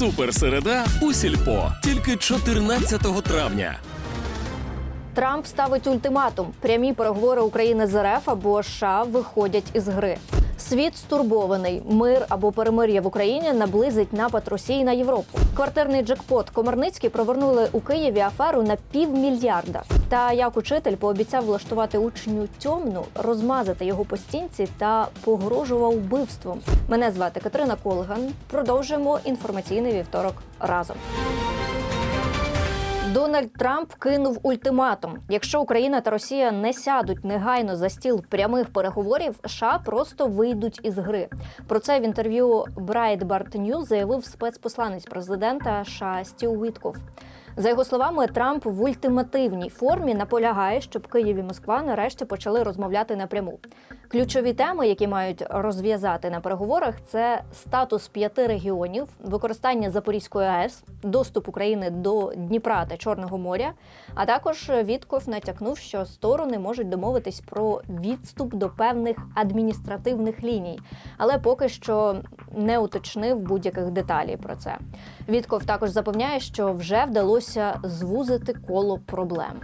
Суперсереда у сільпо тільки 14 травня. Трамп ставить ультиматум: прямі переговори України з РФ або США виходять із гри. Світ стурбований. Мир або перемир'я в Україні наблизить напад Росії на Європу. Квартирний джекпот Комарницький провернули у Києві аферу на півмільярда. Та як учитель пообіцяв влаштувати учню тьомну, розмазати його по стінці та погрожував вбивством. Мене звати Катерина Колган. Продовжуємо інформаційний вівторок разом. Дональд Трамп кинув ультиматум: якщо Україна та Росія не сядуть негайно за стіл прямих переговорів, США просто вийдуть із гри. Про це в інтерв'ю Breitbart News заявив спецпосланець президента США Стів Вітков. За його словами, Трамп в ультимативній формі наполягає, щоб Київ і Москва нарешті почали розмовляти напряму. Ключові теми, які мають розв'язати на переговорах, це статус п'яти регіонів, використання Запорізької АЕС, доступ України до Дніпра та Чорного моря. А також Вітков натякнув, що сторони можуть домовитись про відступ до певних адміністративних ліній, але поки що не уточнив будь-яких деталей про це. Вітков також запевняє, що вже вдалося звузити коло проблем.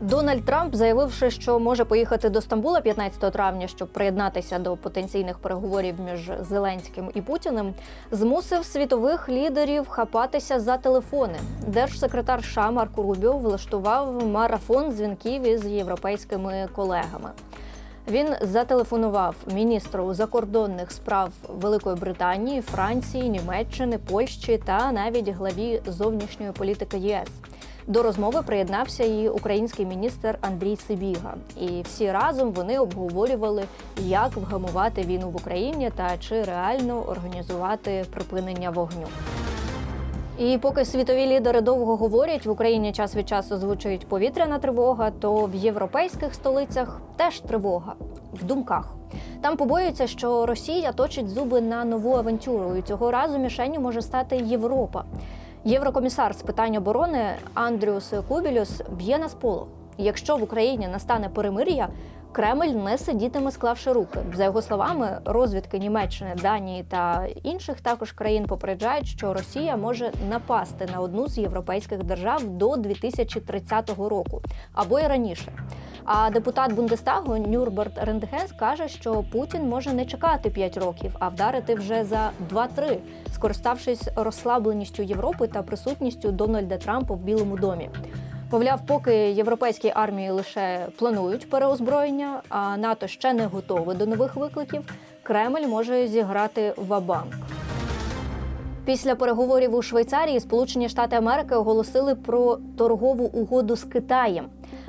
Дональд Трамп, заявивши, що може поїхати до Стамбула 15 травня, щоб приєднатися до потенційних переговорів між Зеленським і Путіним, змусив світових лідерів хапатися за телефони. Держсекретар США Марко Рубіо влаштував марафон дзвінків із європейськими колегами. Він зателефонував міністру закордонних справ Великої Британії, Франції, Німеччини, Польщі та навіть главі зовнішньої політики ЄС. До розмови приєднався і український міністр Андрій Сибіга. І всі разом вони обговорювали, як вгамувати війну в Україні та чи реально організувати припинення вогню. І поки світові лідери довго говорять, в Україні час від часу звучить повітряна тривога, то в європейських столицях теж тривога в думках. Там побоюються, що Росія точить зуби на нову авантюру, і цього разу мішенню може стати Європа. Єврокомісар з питань оборони Андрюс Кубілюс б'є на сполох. Якщо в Україні настане перемир'я, Кремль не сидітиме, склавши руки. За його словами, розвідки Німеччини, Данії та інших також країн попереджають, що Росія може напасти на одну з європейських держав до 2030 року або й раніше. А депутат Бундестагу Нюрберт Рендгес каже, що Путін може не чекати 5 років, а вдарити вже за 2-3, скориставшись розслабленістю Європи та присутністю Дональда Трампа в Білому домі. Мовляв, поки європейські армії лише планують переозброєння, а НАТО ще не готове до нових викликів, Кремль може зіграти ва-банк. Після переговорів у Швейцарії Сполучені Штати Америки оголосили про торгову угоду з Китаєм.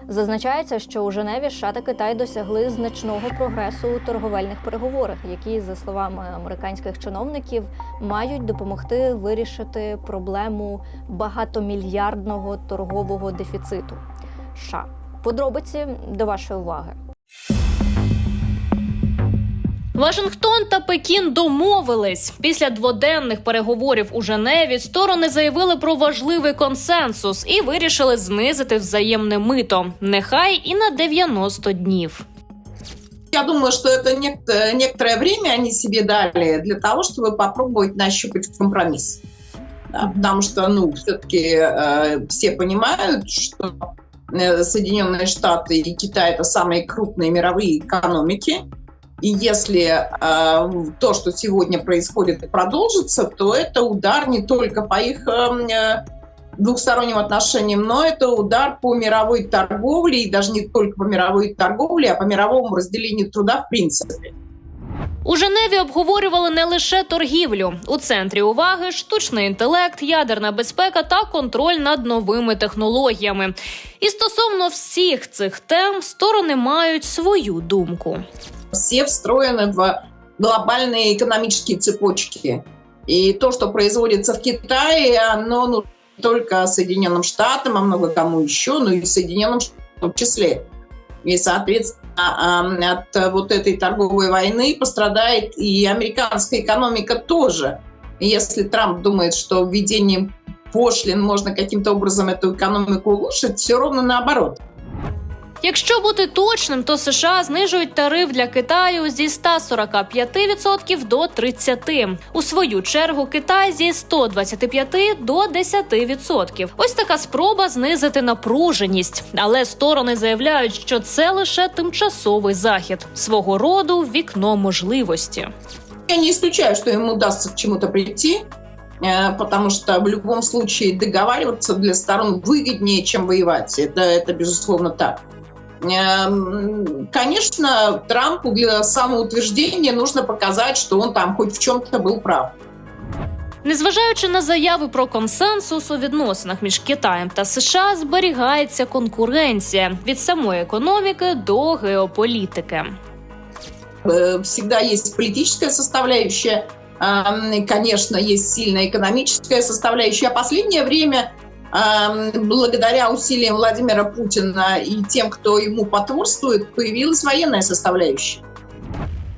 Зазначається, що у Женеві США та Китай досягли значного прогресу у торговельних переговорах, які, за словами американських чиновників, мають допомогти вирішити проблему багатомільярдного торгового дефіциту. США. Подробиці до вашої уваги. Вашингтон та Пекін домовились після дводенних переговорів у Женеві. Сторони заявили про важливий консенсус і вирішили знизити взаємне мито, нехай і на 90 днів. Я думаю, что это нек- некоторое время они себе дали для того, чтобы попробовать нащупать компромисс. Да, потому что, ну, все-таки э, все понимают, что э, Соединенные Штаты и Китай это самые крупные мировые экономики. И если э, то, что сегодня происходит, и продолжится, то это удар не только по их э, э, двухсторонним отношениям, но это удар по мировой торговле, и даже не только по мировой торговле, а по мировому разделению труда в принципе. У Женеві обговорювали не лише торгівлю. У центрі уваги штучний інтелект, ядерна безпека та контроль над новими технологіями. І стосовно всіх цих тем сторони мають свою думку. Все встроены в глобальные экономические цепочки. И то, что производится в Китае, оно ну, только Соединенным Штатам, а много кому еще, ну и Соединенным Штатам в том числе. И, соответственно, а, от вот этой торговой войны пострадает и американская экономика тоже. Если Трамп думает, что введением пошлин можно каким-то образом эту экономику улучшить, все ровно наоборот. Якщо бути точним, то США знижують тариф для Китаю зі 145% до 30%. У свою чергу Китай зі 125% до 10%. Ось така спроба знизити напруженість. Але сторони заявляють, що це лише тимчасовий захід свого роду вікно можливості. Я не исключаю, что им удастся к чему-то прийти, э, потому что в любом случае договариваться для сторон выгоднее, чем воевать. Это, это безусловно так. Эм, Конечно, Трампу для самоутверждения нужно показать, что он там хоть в чем-то был прав. Незважаючи на заяви про консенсус у відносинах між Китаєм та США, зберігається конкуренція від самої економіки до геополітики. Э, Всегда есть политическая составляющая, эм, конечно, есть сильная экономическая составляющая. А последнее время, эм, благодаря усилиям Владимира Путина и тем, кто ему потворствует, появилась военная составляющая.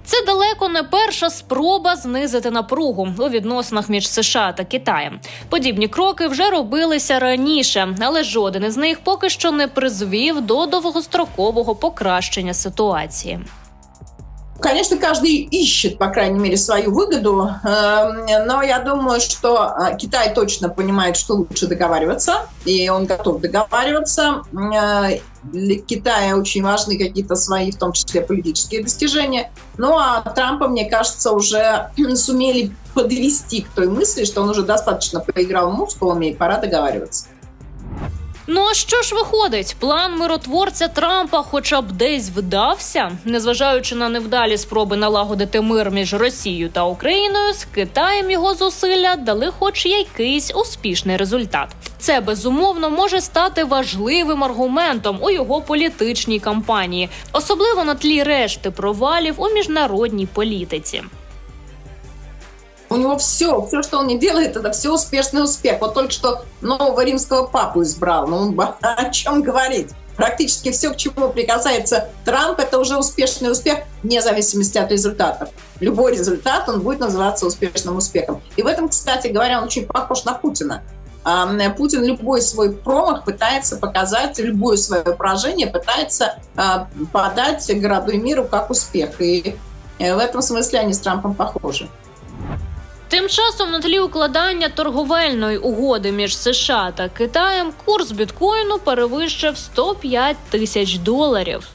Це далеко не перша спроба знизити напругу у відносинах між США та Китаєм. Подібні кроки вже робилися раніше, але жоден із них поки що не призвів до довгострокового покращення ситуації. Конечно, каждый ищет, по крайней мере, свою выгоду, эм, но я думаю, что э, Китай точно понимает, что лучше договариваться, и он готов договариваться. Э, Для Китая очень важны какие-то свои, в том числе политические достижения. Ну а Трампа, мне кажется, уже сумели подвести к той мысли, что он уже достаточно поиграл мускулами, и пора договариваться. Ну а що ж виходить? План миротворця Трампа, хоча б десь вдався, незважаючи на невдалі спроби налагодити мир між Росією та Україною, з Китаєм його зусилля дали, хоч якийсь успішний результат. Це безумовно може стати важливим аргументом у його політичній кампанії, особливо на тлі решти провалів у міжнародній політиці. У него все, все, что он не делает, это все успешный успех. Вот только что нового римского папу избрал. Ну, о чем говорить? Практически все, к чему прикасается Трамп, это уже успешный успех, вне зависимости от результатов. Любой результат, он будет называться успешным успехом. И в этом, кстати говоря, он очень похож на Путина. Путин любой свой промах пытается показать, любое свое поражение пытается а, подать городу и миру как успех. И э, в этом смысле они с Трампом похожи. Тим часом на тлі укладання торговельної угоди між США та Китаєм курс біткоїну перевищив 105 тисяч доларів.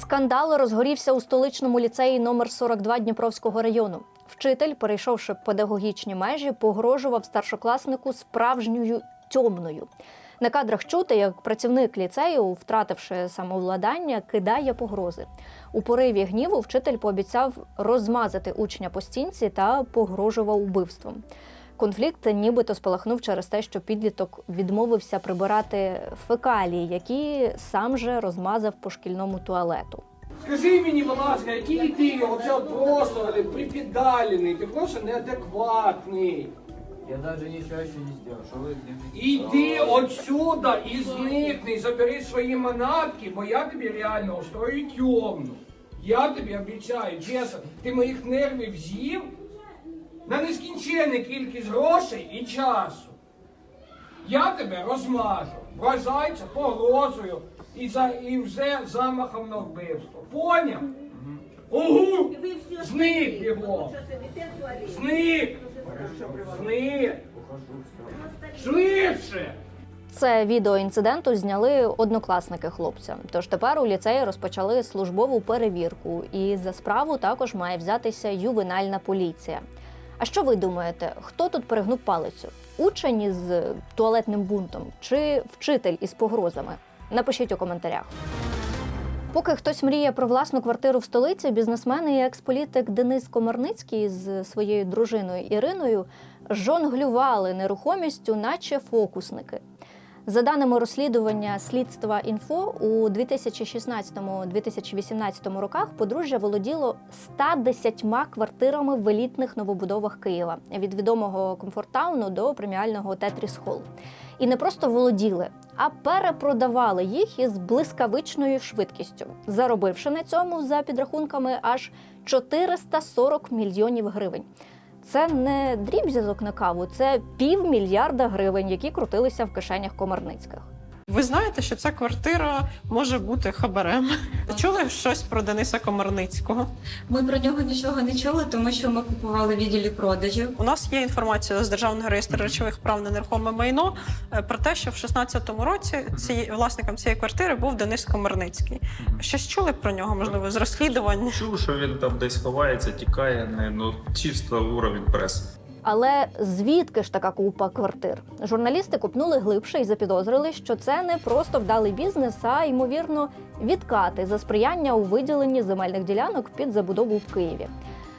Скандал розгорівся у столичному ліцеї номер 42 Дніпровського району. Вчитель, перейшовши педагогічні межі, погрожував старшокласнику справжньою тьомною. На кадрах чути, як працівник ліцею, втративши самовладання, кидає погрози. У пориві гніву вчитель пообіцяв розмазати учня по стінці та погрожував убивством. Конфлікт нібито спалахнув через те, що підліток відмовився прибирати фекалії, які сам же розмазав по шкільному туалету. Скажи мені, будь ласка, який ти оце просто припідалений, ти просто неадекватний. Я даже ничего еще не сделал. Что вы где Іди отсюда і зникни, забери свої манатки, бо я тобі реально устрою тьомну. Я тобі обіцяю, чесно, ти моїх нервів з'їв на нескінченну кількість грошей і часу. Я тебе розмажу, вважається погрозою і, за, і вже замахом на вбивство. Поняв? Угу! Зник його! Зник! Зник! Швидше! Це відео інциденту зняли однокласники хлопця. Тож тепер у ліцеї розпочали службову перевірку, і за справу також має взятися ювенальна поліція. А що ви думаєте, хто тут перегнув палицю? Учень із туалетним бунтом чи вчитель із погрозами? Напишіть у коментарях. Поки хтось мріє про власну квартиру в столиці, бізнесмен і експолітик Денис Комарницький з своєю дружиною Іриною жонглювали нерухомістю, наче фокусники. За даними розслідування слідства інфо, у 2016-2018 роках подружжя володіло 110 квартирами в елітних новобудовах Києва від відомого комфорттауну до преміального Тетріс Холл. І не просто володіли, а перепродавали їх із блискавичною швидкістю, заробивши на цьому за підрахунками аж 440 мільйонів гривень. Це не дріб'язок на каву, це півмільярда гривень, які крутилися в кишенях комарницьких. Ви знаєте, що ця квартира може бути хабарем. Чули щось про Дениса Комарницького? Ми про нього нічого не чули, тому що ми купували відділі продажів. У нас є інформація з державного реєстру речових прав на нерухоме майно е, про те, що в 16-му році ці, власником цієї квартири був Денис Комарницький. Щось чули про нього, можливо, з розслідувань? Чув, що він там десь ховається, тікає, не ну чисто уровень преси. Але звідки ж така купа квартир? Журналісти копнули глибше і запідозрили, що це не просто вдалий бізнес, а ймовірно відкати за сприяння у виділенні земельних ділянок під забудову в Києві.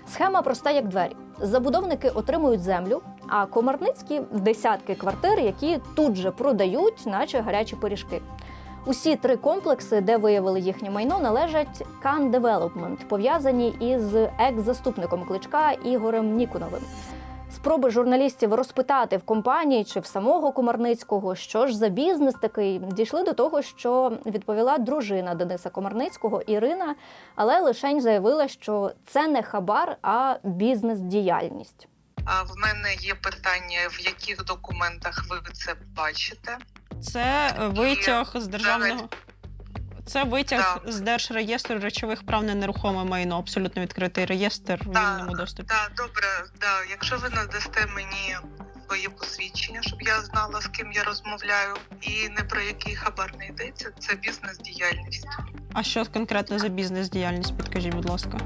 Схема проста як двері. Забудовники отримують землю, а комарницькі десятки квартир, які тут же продають, наче гарячі пиріжки. Усі три комплекси, де виявили їхнє майно, належать Can Development, пов'язані із екс-заступником кличка Ігорем Ніконовим. Спроби журналістів розпитати в компанії чи в самого Комарницького, що ж за бізнес такий, дійшли до того, що відповіла дружина Дениса Комарницького Ірина, але лишень заявила, що це не хабар, а бізнес-діяльність. А в мене є питання, в яких документах ви це бачите? Це витяг з державного. Це витяг Да. з Держреєстру речових прав на нерухоме майно, абсолютно відкритий реєстр в Да, вільному доступі. Так, добре, да. Якщо ви надасте мені своє посвідчення, щоб я знала, з ким я розмовляю, і не про який хабар не йдеться, це бізнес-діяльність. А що конкретно за бізнес-діяльність? Підкажіть, будь ласка.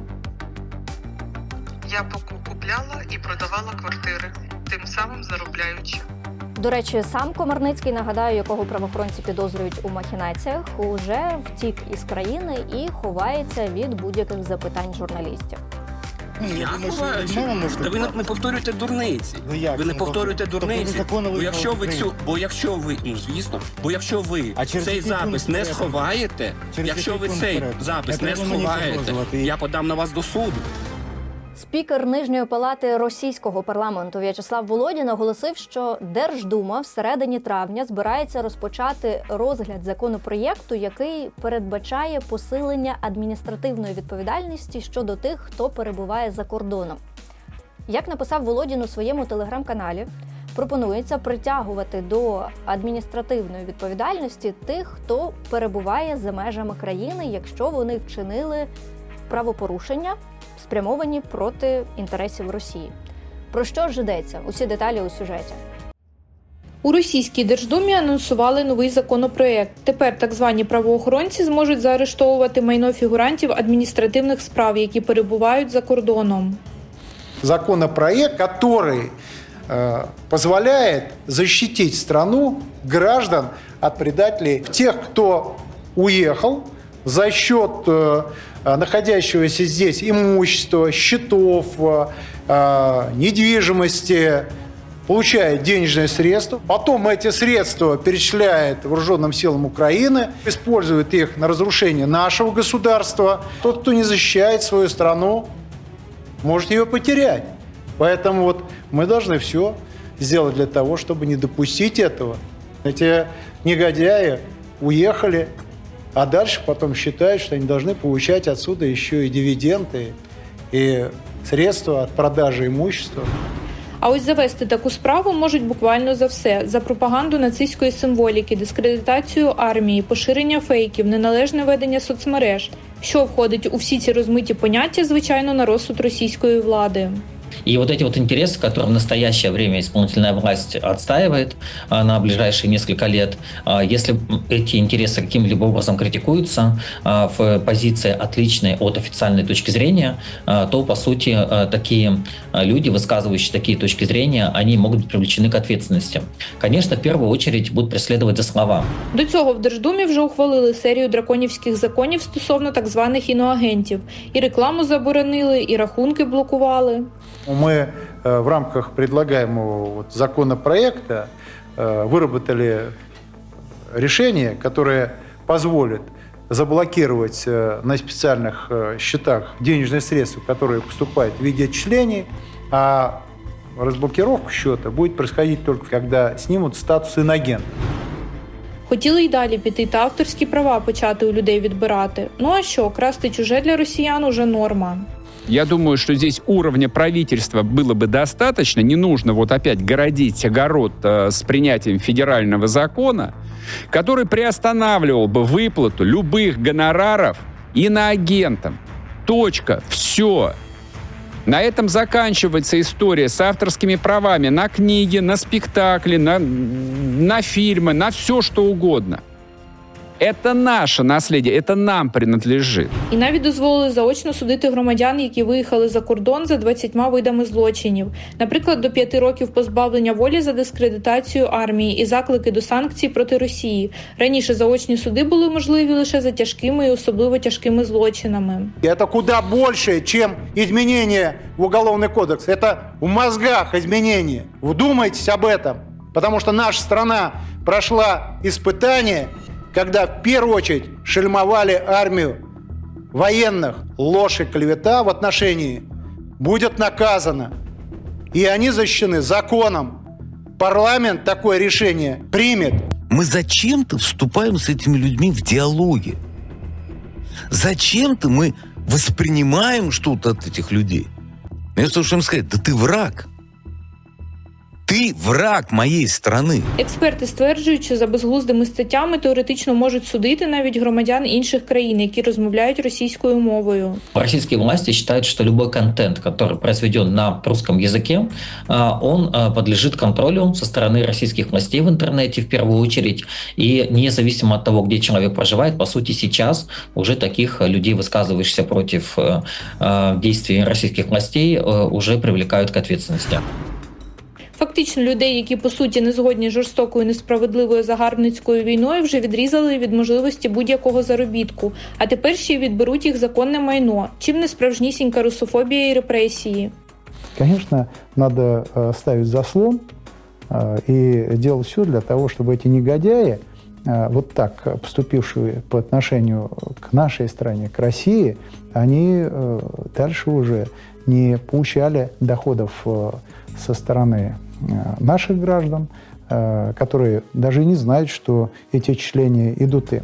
Я купляла і продавала квартири, тим самим заробляючи. До речі, сам Комарницький, нагадаю, якого правоохоронці підозрюють у махінаціях, уже втік із країни і ховається від будь-яких запитань журналістів. Я Та ви не, повторюєте дурниці. Ну як? Ви не повторюєте ви дурниці. Бо якщо ви цю, бо якщо ви, ну звісно, бо якщо ви А через цей який запис пункт не порядку? сховаєте, Через якщо який ви пункт цей порядку? запис Не не треба сховаєте, я подам на вас до суду. Спікер нижньої палати російського парламенту В'ячеслав Володін оголосив, що Держдума в середині травня збирається розпочати розгляд законопроєкту, який передбачає посилення адміністративної відповідальності щодо тих, хто перебуває за кордоном. Як написав Володін у своєму телеграм-каналі, пропонується притягувати до адміністративної відповідальності тих, хто перебуває за межами країни, якщо вони вчинили правопорушення, спрямовані проти інтересів Росії. Про що ж йдеться? Усі деталі у сюжеті. У російській Держдумі анонсували новий законопроект. Тепер так звані правоохоронці зможуть заарештовувати майно фігурантів адміністративних справ, які перебувають за кордоном. законопроект, который э, позволяет защитить страну, граждан от предателей, тех, кто уехал за счет э, э, находящегося здесь имущества, счетов, э, э, недвижимости, получает денежные средства, потом эти средства перечисляет вооруженным силам Украины, использует их на разрушение нашего государства. Тот, кто не защищает свою страну, может ее потерять. Поэтому вот мы должны все сделать для того, чтобы не допустить этого. Эти негодяи уехали, а дальше потом считают, что они должны получать отсюда еще и дивиденды, и средства от продажи имущества. А ось завести таку справу можуть буквально за все: за пропаганду нацистської символіки, дискредитацію армії, поширення фейків, неналежне ведення соцмереж, що входить у всі ці розмиті поняття, звичайно, на розсуд російської влади. И вот эти вот интересы, которые в настоящее время исполнительная власть отстаивает а, на ближайшие несколько лет, а, если эти интересы каким-либо образом критикуются а, в позиции отличной от официальной точки зрения, а, то, по сути, а, такие а, люди, высказывающие такие точки зрения, они могут быть привлечены к ответственности. Конечно, в первую очередь будут преследовать за слова. До цього в Держдумі вже ухвалили серію драконівських законів стосовно так званих іноагентів. І рекламу заборонили, і рахунки блокували. Мы э, в рамках предлагаемого вот законопроекта э, выработали решение, которое позволит заблокировать э, на специальных э, счетах денежные средства, которые поступают в виде отчислений, а разблокировка счета будет происходить только когда снимут статус инагента. Хотіли й далі піти та авторські права почати у людей відбирати. Ну а що, красти чуже для росіян уже норма. Я думаю, что здесь уровня правительства было бы достаточно. Не нужно вот опять городить огород э, с принятием федерального закона. который приостанавливал бы выплату любых гонораров иноагентам. Точка. Все. На этом заканчивается история с авторскими правами на книги, на спектакли, на, на фильмы, на все что угодно. Это наше наследие, это нам принадлежит. І навіть дозволили заочно судити громадян, які виїхали за кордон за 20 видами злочинів, наприклад, до 5 років позбавлення волі за дискредитацію армії і заклики до санкцій проти Росії. Раніше заочні суди були можливі лише за тяжкими і особливо тяжкими злочинами. И это куда больше, чем изменения в Уголовный кодекс. Это в мозгах изменения. Вдумайтесь об этом. Потому что наша страна прошла испытание, Когда в первую очередь шельмовали армию военных. Ложь и клевета в отношении будет наказана. И они защищены законом. Парламент такое решение примет. Мы зачем-то вступаем с этими людьми в диалоги. Зачем-то мы воспринимаем что-то от этих людей. Вместо того, чтобы им сказать, да ты враг. Ты враг моей страны. Експерти стверджують, що за безглуздими статтями теоретично можуть судити навіть громадян інших країн, які розмовляють російською мовою. Российские власти считают, что любой контент, который произведен на русском языке, а, он а, подлежит контролю со стороны российских властей в интернете в первую очередь. И независимо от того, где человек проживает, по сути, сейчас уже таких людей, высказывающихся против э, э, действий российских властей, э, уже привлекают к ответственности. Фактично, людей, які по суті не згодні з жорстокою несправедливою загарбницькою війною, вже відрізали від можливості будь-якого заробітку, а тепер ще й відберуть їх законне майно. Чим не справжнісінька русофобія і репресії. Конечно, надо э, ставить заслон э, и делать все для того, чтобы эти негодяи, э, вот так поступившие по отношению к нашей стране, к России, они э, дальше уже не получали доходов э, со стороны э, наших граждан, э, которые даже и не знают, что эти отчисления идут им.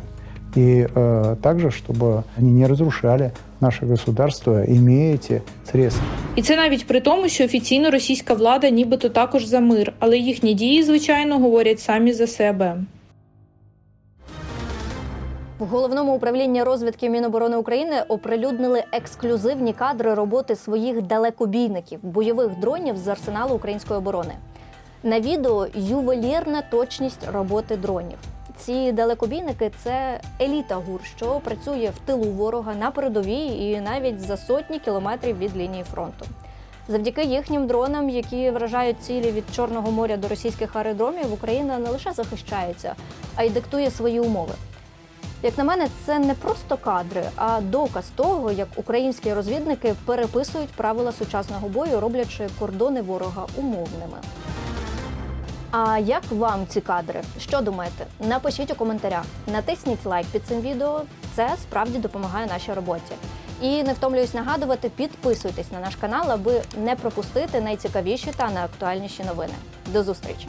И э, также, чтобы они не разрушали наше государство, имея эти средства. І це навіть при тому, що офіційно російська влада нібито також за мир, але їхні дії, звичайно, говорять самі за себе. В головному управлінні розвідки Міноборони України оприлюднили ексклюзивні кадри роботи своїх далекобійників, бойових дронів з арсеналу української оборони. На відео ювелірна точність роботи дронів. Ці далекобійники це еліта гур, що працює в тилу ворога на передовій і навіть за сотні кілометрів від лінії фронту. Завдяки їхнім дронам, які вражають цілі від Чорного моря до російських аеродромів, Україна не лише захищається, а й диктує свої умови. Як на мене, це не просто кадри, а доказ того, як українські розвідники переписують правила сучасного бою, роблячи кордони ворога умовними. А як вам ці кадри? Що думаєте? Напишіть у коментарях, натисніть лайк під цим відео. Це справді допомагає нашій роботі. І не втомлююсь нагадувати, підписуйтесь на наш канал, аби не пропустити найцікавіші та найактуальніші новини. До зустрічі!